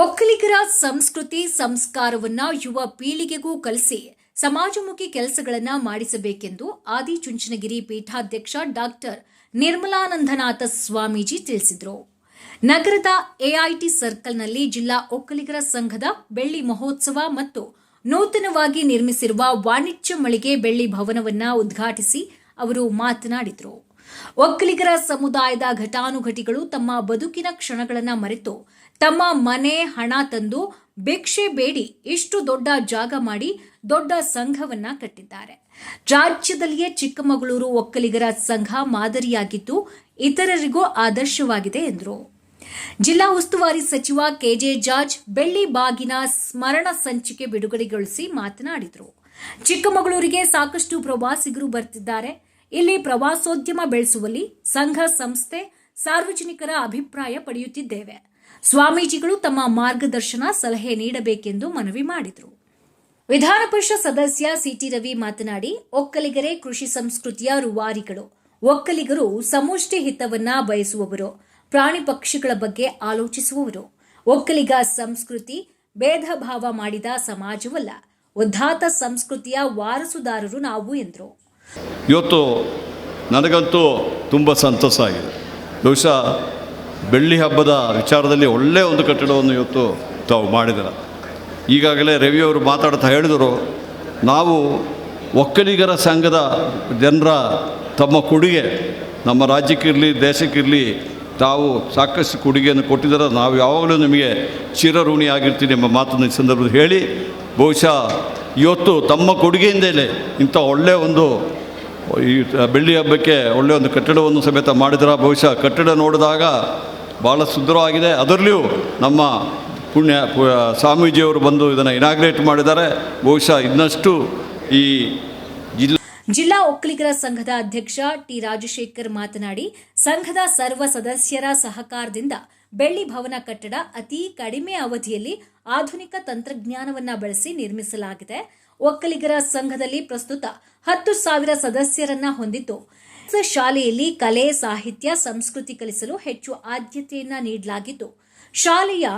ಒಕ್ಕಲಿಗರ ಸಂಸ್ಕೃತಿ ಸಂಸ್ಕಾರವನ್ನ ಯುವ ಪೀಳಿಗೆಗೂ ಕಲಿಸಿ ಸಮಾಜಮುಖಿ ಕೆಲಸಗಳನ್ನ ಮಾಡಿಸಬೇಕೆಂದು ಆದಿಚುಂಚನಗಿರಿ ಪೀಠಾಧ್ಯಕ್ಷ ಡಾಕ್ಟರ್ ನಿರ್ಮಲಾನಂದನಾಥ ಸ್ವಾಮೀಜಿ ತಿಳಿಸಿದರು. ನಗರದ ಎಐಟಿ ಸರ್ಕಲ್ನಲ್ಲಿ ಜಿಲ್ಲಾ ಒಕ್ಕಲಿಗರ ಸಂಘದ ಬೆಳ್ಳಿ ಮಹೋತ್ಸವ ಮತ್ತು ನೂತನವಾಗಿ ನಿರ್ಮಿಸಿರುವ ವಾಣಿಜ್ಯ ಮಳಿಗೆ ಬೆಳ್ಳಿ ಭವನವನ್ನ ಉದ್ಘಾಟಿಸಿ ಅವರು ಮಾತನಾಡಿದರು. ಒಕ್ಕಲಿಗರ ಸಮುದಾಯದ ಘಟಾನುಘಟಿಗಳು ತಮ್ಮ ಬದುಕಿನ ಕ್ಷಣಗಳನ್ನ ಮರೆತು ತಮ್ಮ ಮನೆ, ಹಣ ತಂದು ಭಿಕ್ಷೆ ಬೇಡಿ ಇಷ್ಟು ದೊಡ್ಡ ಜಾಗ ಮಾಡಿ ದೊಡ್ಡ ಸಂಘವನ್ನ ಕಟ್ಟಿದ್ದಾರೆ. ರಾಜ್ಯದಲ್ಲಿಯೇ ಚಿಕ್ಕಮಗಳೂರು ಒಕ್ಕಲಿಗರ ಸಂಘ ಮಾದರಿಯಾಗಿದ್ದು ಇತರರಿಗೂ ಆದರ್ಶವಾಗಿದೆ ಎಂದರು. ಜಿಲ್ಲಾ ಉಸ್ತುವಾರಿ ಸಚಿವ ಕೆಜೆ ಜಾರ್ಜ್ ಬೆಳ್ಳಿ ಬಾಗಿನ ಸ್ಮರಣ ಸಂಚಿಕೆ ಬಿಡುಗಡೆಗೊಳಿಸಿ ಮಾತನಾಡಿದರು. ಚಿಕ್ಕಮಗಳೂರಿಗೆ ಸಾಕಷ್ಟು ಪ್ರವಾಸಿಗರು ಬರ್ತಿದ್ದಾರೆ. ಇಲ್ಲಿ ಪ್ರವಾಸೋದ್ಯಮ ಬೆಳೆಸುವಲ್ಲಿ ಸಂಘ, ಸಂಸ್ಥೆ ಸಾರ್ವಜನಿಕರ ಅಭಿಪ್ರಾಯ ಪಡೆಯುತ್ತಿದ್ದೇವೆ. ಸ್ವಾಮೀಜಿಗಳು ತಮ್ಮ ಮಾರ್ಗದರ್ಶನ, ಸಲಹೆ ನೀಡಬೇಕೆಂದು ಮನವಿ ಮಾಡಿದರು. ವಿಧಾನ ಪರಿಷತ್ ಸದಸ್ಯ ಸಿಟಿ ರವಿ ಮಾತನಾಡಿ, ಒಕ್ಕಲಿಗರೇ ಕೃಷಿ ಸಂಸ್ಕೃತಿಯ ರುವಾರಿಗಳು. ಒಕ್ಕಲಿಗರು ಸಮಷ್ಟಿ ಹಿತವನ್ನ ಬಯಸುವವರು, ಪ್ರಾಣಿ ಪಕ್ಷಿಗಳ ಬಗ್ಗೆ ಆಲೋಚಿಸುವವರು. ಒಕ್ಕಲಿಗ ಸಂಸ್ಕೃತಿ ಭೇದ ಭಾವ ಮಾಡಿದ ಸಮಾಜವಲ್ಲ ಉದ್ದಾತ ಸಂಸ್ಕೃತಿಯ ವಾರಸುದಾರರು ನಾವು ಎಂದರು. ಇವತ್ತು ನನಗಂತೂ ತುಂಬ ಸಂತಸ ಆಗಿದೆ. ಬಹುಶಃ ಬೆಳ್ಳಿ ಹಬ್ಬದ ವಿಚಾರದಲ್ಲಿ ಒಳ್ಳೆಯ ಒಂದು ಕಟ್ಟಡವನ್ನು ಇವತ್ತು ತಾವು ಮಾಡಿದರ ಈಗಾಗಲೇ ರವಿಯವರು ಮಾತಾಡ್ತಾ ಹೇಳಿದರು, ನಾವು ಒಕ್ಕಲಿಗರ ಸಂಘದ ಜನರ ತಮ್ಮ ಕೊಡುಗೆ ನಮ್ಮ ರಾಜ್ಯಕ್ಕಿರಲಿ, ದೇಶಕ್ಕಿರಲಿ ತಾವು ಸಾಕಷ್ಟು ಕೊಡುಗೆಯನ್ನು ಕೊಟ್ಟಿದ್ದಾರೆ ನಾವು ಯಾವಾಗಲೂ ನಿಮಗೆ ಚಿರಋಣಿ ಆಗಿರ್ತೀನಿ ಎಂಬ ಮಾತನ್ನು ಈ ಸಂದರ್ಭದಲ್ಲಿ ಹೇಳಿ, ಬಹುಶಃ ಇವತ್ತು ತಮ್ಮ ಕೊಡುಗೆಯಿಂದಲೇ ಇಂಥ ಒಳ್ಳೆಯ ಒಂದು ಈ ಬೆಳ್ಳಿ ಹಬ್ಬಕ್ಕೆ ಒಳ್ಳೆಯ ಒಂದು ಕಟ್ಟಡವನ್ನು ಸಮೇತ ಮಾಡಿದ್ರೆ, ಬಹುಶಃ ಕಟ್ಟಡ ನೋಡಿದಾಗ ಭಾಳ ಸುಂದರವಾಗಿದೆ. ಅದರಲ್ಲಿಯೂ ನಮ್ಮ ಪುಣ್ಯ ಸ್ವಾಮೀಜಿಯವರು ಬಂದು ಇದನ್ನು ಇನಾಗ್ರೇಟ್ ಮಾಡಿದ್ದಾರೆ. ಬಹುಶಃ ಇನ್ನಷ್ಟು ಈ ಜಿಲ್ಲಾ ಜಿಲ್ಲಾ ಒಕ್ಕಲಿಗರ ಸಂಘದ ಅಧ್ಯಕ್ಷ ಟಿ ರಾಜಶೇಖರ್ ಮಾತನಾಡಿ, ಸಂಘದ ಸರ್ವ ಸದಸ್ಯರ ಸಹಕಾರದಿಂದ ಬೆಳ್ಳಿ ಭವನ ಕಟ್ಟಡ ಅತಿ ಕಡಿಮೆ ಅವಧಿಯಲ್ಲಿ ಆಧುನಿಕ ತಂತ್ರಜ್ಞಾನವನ್ನ ಬಳಸಿ ನಿರ್ಮಿಸಲಾಗಿದೆ. ಒಕ್ಕಲಿಗರ ಸಂಘದಲ್ಲಿ ಪ್ರಸ್ತುತ ಹತ್ತು ಸಾವಿರ ಸದಸ್ಯರನ್ನ ಹೊಂದಿದ್ದು ಶಾಲೆಯಲ್ಲಿ ಕಲೆ, ಸಾಹಿತ್ಯ, ಸಂಸ್ಕೃತಿ ಕಲಿಸಲು ಹೆಚ್ಚು ಆದ್ಯತೆಯನ್ನ ನೀಡಲಾಗಿದ್ದು, ಶಾಲೆಯ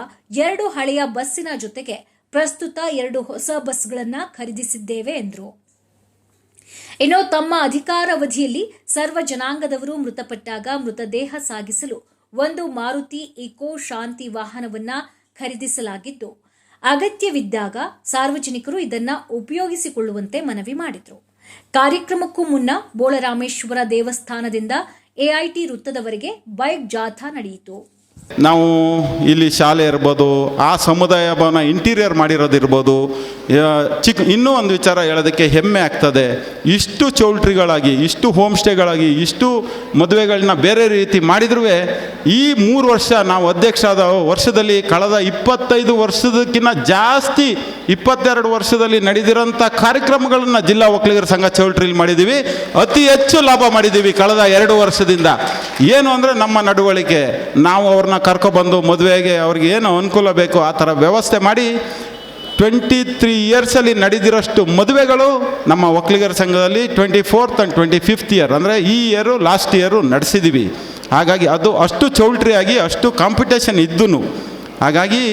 ಎರಡು ಹಳೆಯ ಬಸ್ಸಿನ ಜೊತೆಗೆ ಪ್ರಸ್ತುತ ಎರಡು ಹೊಸ ಬಸ್ಗಳನ್ನು ಖರೀದಿಸಿದ್ದೇವೆ ಎಂದರು. ಇನ್ನು ತಮ್ಮ ಅಧಿಕಾರಾವಧಿಯಲ್ಲಿ ಸರ್ವ ಜನಾಂಗದವರು ಮೃತಪಟ್ಟಾಗ ಮೃತದೇಹ ಸಾಗಿಸಲು ಒಂದು ಮಾರುತಿ ಇಕೋ ಶಾಂತಿ ವಾಹನವನ್ನ ಖರೀದಿಸಲಾಗಿದ್ದು ಅಗತ್ಯವಿದ್ದಾಗ ಸಾರ್ವಜನಿಕರು ಇದನ್ನ ಉಪಯೋಗಿಸಿಕೊಳ್ಳುವಂತೆ ಮನವಿ ಮಾಡಿದರು. ಕಾರ್ಯಕ್ರಮಕ್ಕೂ ಮುನ್ನ ಬೋಳರಾಮೇಶ್ವರ ದೇವಸ್ಥಾನದಿಂದ ಎಐಟಿ ವೃತ್ತದವರೆಗೆ ಬೈಕ್ ಜಾಥಾ ನಡೆಯಿತು. ನಾವು ಇಲ್ಲಿ ಶಾಲೆ ಇರ್ಬೋದು, ಆ ಸಮುದಾಯ ಭವನ ಇಂಟೀರಿಯರ್ ಮಾಡಿರೋದಿರ್ಬೋದು ಚಿಕ್ಕ ಇನ್ನೂ ಒಂದು ವಿಚಾರ ಹೇಳೋದಕ್ಕೆ ಹೆಮ್ಮೆ ಆಗ್ತದೆ. ಇಷ್ಟು ಚೌಲ್ಟ್ರಿಗಳಾಗಿ, ಇಷ್ಟು ಹೋಮ್ ಸ್ಟೇಗಳಾಗಿ ಇಷ್ಟು ಮದುವೆಗಳನ್ನ ಬೇರೆ ರೀತಿ ಮಾಡಿದ್ರೂ ಈ ಮೂರು ವರ್ಷ ನಾವು ಅಧ್ಯಕ್ಷ ಆದ ವರ್ಷದಲ್ಲಿ ಕಳೆದ ಇಪ್ಪತ್ತೈದು ವರ್ಷದಕ್ಕಿಂತ ಜಾಸ್ತಿ ಇಪ್ಪತ್ತೆರಡು ವರ್ಷದಲ್ಲಿ ನಡೆದಿರೋಂಥ ಕಾರ್ಯಕ್ರಮಗಳನ್ನು ಜಿಲ್ಲಾ ಒಕ್ಕಲಿಗರ ಸಂಘ ಚೌಲ್ಟ್ರಿಲಿ ಮಾಡಿದ್ದೀವಿ ಅತಿ ಹೆಚ್ಚು ಲಾಭ ಮಾಡಿದ್ದೀವಿ ಕಳೆದ ಎರಡು ವರ್ಷದಿಂದ. ಏನು ಅಂದರೆ ನಮ್ಮ ನಡವಳಿಕೆ, ನಾವು ಅವ್ರನ್ನ ಕರ್ಕೊಬಂದು ಮದುವೆಗೆ ಅವ್ರಿಗೆ ಏನು ಅನುಕೂಲ ಬೇಕು ಆ ಥರ ವ್ಯವಸ್ಥೆ ಮಾಡಿ ಟ್ವೆಂಟಿ ತ್ರೀ ಇಯರ್ಸಲ್ಲಿ ನಡೆದಿರೋಷ್ಟು ಮದುವೆಗಳು ನಮ್ಮ ಒಕ್ಕಲಿಗರ ಸಂಘದಲ್ಲಿ twenty fourth and twenty fifth year ಅಂದರೆ ಈ ಇಯರು ಲಾಸ್ಟ್ ಇಯರು ನಡೆಸಿದ್ದೀವಿ ಹಾಗಾಗಿ ಅದು ಅಷ್ಟು ಚೌಲ್ಟ್ರಿಯಾಗಿ ಅಷ್ಟು ಕಾಂಪಿಟೇಷನ್ ಇದ್ದೂ ಹಾಗಾಗಿ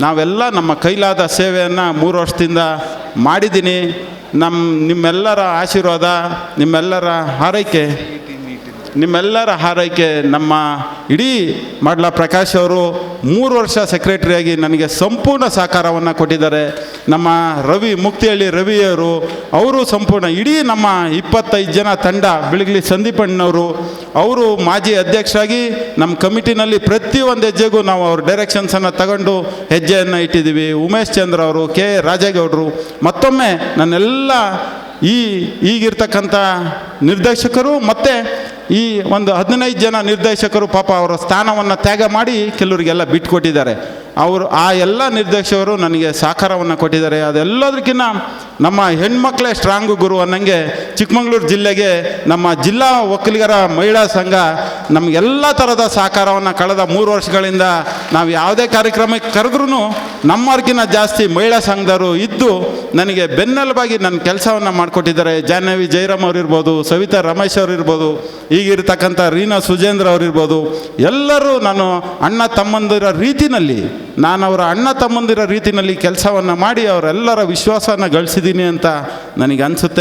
ನಾವೆಲ್ಲ ನಮ್ಮ ಕೈಲಾದ ಸೇವೆಯನ್ನು ಮೂರು ವರ್ಷದಿಂದ ಮಾಡಿದ್ದೀನಿ. ನಮ್ಮ ನಿಮ್ಮೆಲ್ಲರ ಆಶೀರ್ವಾದ, ನಿಮ್ಮೆಲ್ಲರ ಹಾರೈಕೆ. ನಿಮ್ಮೆಲ್ಲರ ಹಾರೈಕೆ ನಮ್ಮ ಇಡೀ ಮಾಡ್ಲ ಪ್ರಕಾಶ್ ಅವರು ಮೂರು ವರ್ಷ ಸೆಕ್ರೆಟರಿಯಾಗಿ ನನಗೆ ಸಂಪೂರ್ಣ ಸಹಕಾರವನ್ನು ಕೊಟ್ಟಿದ್ದಾರೆ. ನಮ್ಮ ರವಿ ಮುಕ್ತಿಹಳ್ಳಿ ರವಿಯವರು, ಅವರು ಸಂಪೂರ್ಣ ಇಡೀ ನಮ್ಮ ಇಪ್ಪತ್ತೈದು ಜನ ತಂಡ ಬೆಳಗ್ಲಿ ಸಂದೀಪಣ್ಣವರು, ಅವರು ಮಾಜಿ ಅಧ್ಯಕ್ಷರಾಗಿ ನಮ್ಮ ಕಮಿಟಿನಲ್ಲಿ ಪ್ರತಿಯೊಂದು ಹೆಜ್ಜೆಗೂ ನಾವು ಅವ್ರ ಡೈರೆಕ್ಷನ್ಸನ್ನು ತಗೊಂಡು ಹೆಜ್ಜೆಯನ್ನು ಇಟ್ಟಿದ್ದೀವಿ. ಉಮೇಶ್ ಚಂದ್ರ ಅವರು, ಕೆ ರಾಜೇಗೌಡರು, ಮತ್ತೊಮ್ಮೆ ನನ್ನೆಲ್ಲ ಈ ಈಗಿರ್ತಕ್ಕಂಥ ನಿರ್ದೇಶಕರು, ಮತ್ತು ಈ ಒಂದು ಹದಿನೈದು ಜನ ನಿರ್ದೇಶಕರು ಪಾಪ ಅವರ ಸ್ಥಾನವನ್ನು ತ್ಯಾಗ ಮಾಡಿ ಕೆಲವರಿಗೆಲ್ಲ ಬಿಟ್ಕೊಟ್ಟಿದ್ದಾರೆ ಅವರು ಆ ಎಲ್ಲ ನಿರ್ದೇಶಕರು ನನಗೆ ಸಹಕಾರವನ್ನು ಕೊಟ್ಟಿದ್ದಾರೆ. ಅದೆಲ್ಲದಕ್ಕಿಂತ ನಮ್ಮ ಹೆಣ್ಮಕ್ಳೇ ಸ್ಟ್ರಾಂಗು ಗುರು ಅನ್ನಂಗೆ ಚಿಕ್ಕಮಗಳೂರು ಜಿಲ್ಲೆಗೆ ನಮ್ಮ ಜಿಲ್ಲಾ ಒಕ್ಕಲಿಗರ ಮಹಿಳಾ ಸಂಘ ನಮಗೆಲ್ಲ ಥರದ ಸಹಕಾರವನ್ನು ಕಳೆದ ಮೂರು ವರ್ಷಗಳಿಂದ ನಾವು ಯಾವುದೇ ಕಾರ್ಯಕ್ರಮಕ್ಕೆ ಕರೆದ್ರೂ ನಮ್ಮವ್ರಿಗಿಂತ ಜಾಸ್ತಿ ಮಹಿಳಾ ಸಂಘದವರು ಇದ್ದು ನನಗೆ ಬೆನ್ನೆಲುಬಾಗಿ ನನ್ನ ಕೆಲಸವನ್ನು ಮಾಡಿಕೊಟ್ಟಿದ್ದಾರೆ. ಜಾಹ್ನವಿ ಜಯರಾಮ್ ಅವರಿರ್ಬೋದು, ಸವಿತಾ ರಮೇಶ್ ಅವರಿರ್ಬೋದು, ಈಗಿರ್ತಕ್ಕಂಥ ರೀನಾ ಸುಜೇಂದ್ರ ಅವರಿರ್ಬೋದು, ಎಲ್ಲರೂ ನಾನು ಅಣ್ಣ ತಮ್ಮಂದಿರ ರೀತಿನಲ್ಲಿ ನಾನು ಅವರ ಅಣ್ಣ ತಮ್ಮಂದಿರ ರೀತಿಯಲ್ಲಿ ಕೆಲಸವನ್ನು ಮಾಡಿ ಅವರೆಲ್ಲರ ವಿಶ್ವಾಸವನ್ನು ಗಳಿಸಿದ್ದೀನಿ ಅಂತ ನನಗೆ ಅನಿಸುತ್ತೆ